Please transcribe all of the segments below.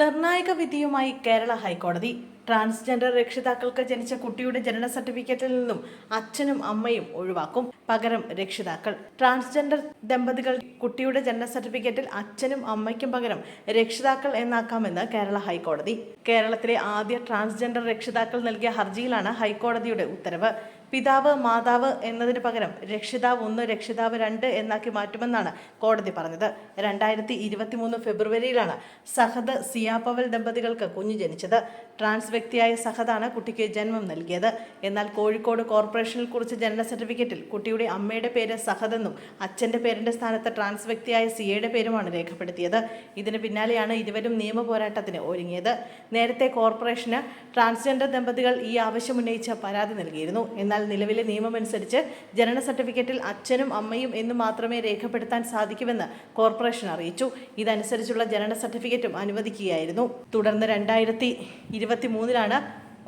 നിർണായക വിധിയുമായി കേരള ഹൈക്കോടതി. ട്രാൻസ്ജെൻഡർ രക്ഷിതാക്കൾക്ക് ജനിച്ച കുട്ടിയുടെ ജനന സർട്ടിഫിക്കറ്റിൽ നിന്നും അച്ഛനും അമ്മയും ഒഴിവാക്കും. പകരം രക്ഷിതാക്കൾ. ട്രാൻസ്ജെൻഡർ ദമ്പതികൾ കുട്ടിയുടെ ജനന സർട്ടിഫിക്കറ്റിൽ അച്ഛനും അമ്മയ്ക്കും പകരം രക്ഷിതാക്കൾ എന്നാക്കാമെന്ന് കേരള ഹൈക്കോടതി. കേരളത്തിലെ ആദ്യ ട്രാൻസ്ജെൻഡർ രക്ഷിതാക്കൾ നൽകിയ ഹർജിയിലാണ് ഹൈക്കോടതിയുടെ ഉത്തരവ്. പിതാവ് മാതാവ് എന്നതിന് പകരം രക്ഷിതാവ് ഒന്ന് രക്ഷിതാവ് രണ്ട് എന്നാക്കി മാറ്റുമെന്നാണ് കോടതി പറഞ്ഞത്. രണ്ടായിരത്തി ഇരുപത്തിമൂന്ന് ഫെബ്രുവരിയിലാണ് സഹദ് സിയാപവൽ ദമ്പതികൾക്ക് കുഞ്ഞ് ജനിച്ചത്. ട്രാൻസ് വ്യക്തിയായ സഹദാണ് കുട്ടിക്ക് ജന്മം നൽകിയത്. എന്നാൽ കോഴിക്കോട് കോർപ്പറേഷനിൽ കുറിച്ച് ജനന സർട്ടിഫിക്കറ്റിൽ കുട്ടിയുടെ അമ്മയുടെ പേര് സഹദെന്നും അച്ഛന്റെ പേരിന്റെ സ്ഥാനത്ത് ട്രാൻസ് വ്യക്തിയായ സിയയുടെ പേരുമാണ് രേഖപ്പെടുത്തിയത്. ഇതിന് പിന്നാലെയാണ് ഇരുവരും നിയമ പോരാട്ടത്തിന് ഒരുങ്ങിയത്. നേരത്തെ കോർപ്പറേഷന് ട്രാൻസ്ജെൻഡർ ദമ്പതികൾ ഈ ആവശ്യം ഉന്നയിച്ച പരാതി നൽകിയിരുന്നു. എന്നാൽ നിലവിലെ നിയമമനുസരിച്ച് ജനന സർട്ടിഫിക്കറ്റിൽ അച്ഛനും അമ്മയും എന്ന് മാത്രമേ രേഖപ്പെടുത്താൻ സാധിക്കുമെന്ന് കോർപ്പറേഷൻ അറിയിച്ചു. ഇതനുസരിച്ചുള്ള ജനന സർട്ടിഫിക്കറ്റും അനുവദിക്കുകയായിരുന്നു. തുടർന്ന് രണ്ടായിരത്തി ഇരുപത്തി മൂന്നിലാണ്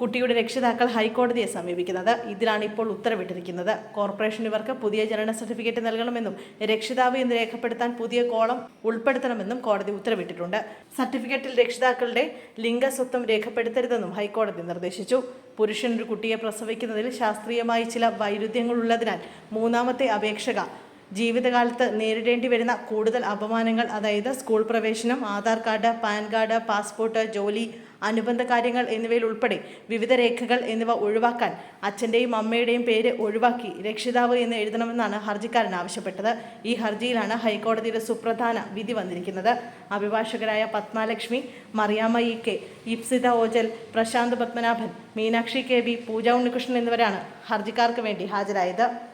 കുട്ടിയുടെ രക്ഷിതാക്കൾ ഹൈക്കോടതിയെ സമീപിക്കുന്നത്. ഇതിലാണ് ഇപ്പോൾ ഉത്തരവിട്ടിരിക്കുന്നത്. കോർപ്പറേഷൻ ഇവർക്ക് പുതിയ ജനന സർട്ടിഫിക്കറ്റ് നൽകണമെന്നും രക്ഷിതാവ് എന്ന് രേഖപ്പെടുത്താൻ പുതിയ കോളം ഉൾപ്പെടുത്തണമെന്നും കോടതി ഉത്തരവിട്ടിട്ടുണ്ട്. സർട്ടിഫിക്കറ്റിൽ രക്ഷിതാക്കളുടെ ലിംഗസ്വത്വം രേഖപ്പെടുത്തരുതെന്നും ഹൈക്കോടതി നിർദ്ദേശിച്ചു. പുരുഷൻ ഒരു കുട്ടിയെ പ്രസവിക്കുന്നതിൽ ശാസ്ത്രീയമായി ചില വൈരുദ്ധ്യങ്ങളുള്ളതിനാൽ മൂന്നാമത്തെ അപേക്ഷക ജീവിതകാലത്ത് നേരിടേണ്ടി വരുന്ന കൂടുതൽ അപമാനങ്ങൾ അതായത് സ്കൂൾ പ്രവേശനം Aadhaar card PAN card passport ജോലി അനുബന്ധ കാര്യങ്ങൾ എന്നിവയിൽ ഉൾപ്പെടെ വിവിധ രേഖകൾ എന്നിവ ഒഴിവാക്കാൻ അച്ഛന്റെയും അമ്മയുടെയും പേര് ഒഴിവാക്കി രക്ഷിതാവ് എന്ന് എഴുതണമെന്നാണ് ഹർജിക്കാരൻ ആവശ്യപ്പെട്ടത്. ഈ ഹർജിയിലാണ് ഹൈക്കോടതിയുടെ സുപ്രധാന വിധി വന്നിരിക്കുന്നത്. അഭിഭാഷകരായ Padmalakshmi Mariyamma E K Ipsita Ojal Prashanth Padmanabhan Meenakshi K B Pooja Unnikrishnan എന്നിവരാണ് ഹർജിക്കാർക്ക് വേണ്ടി ഹാജരായത്.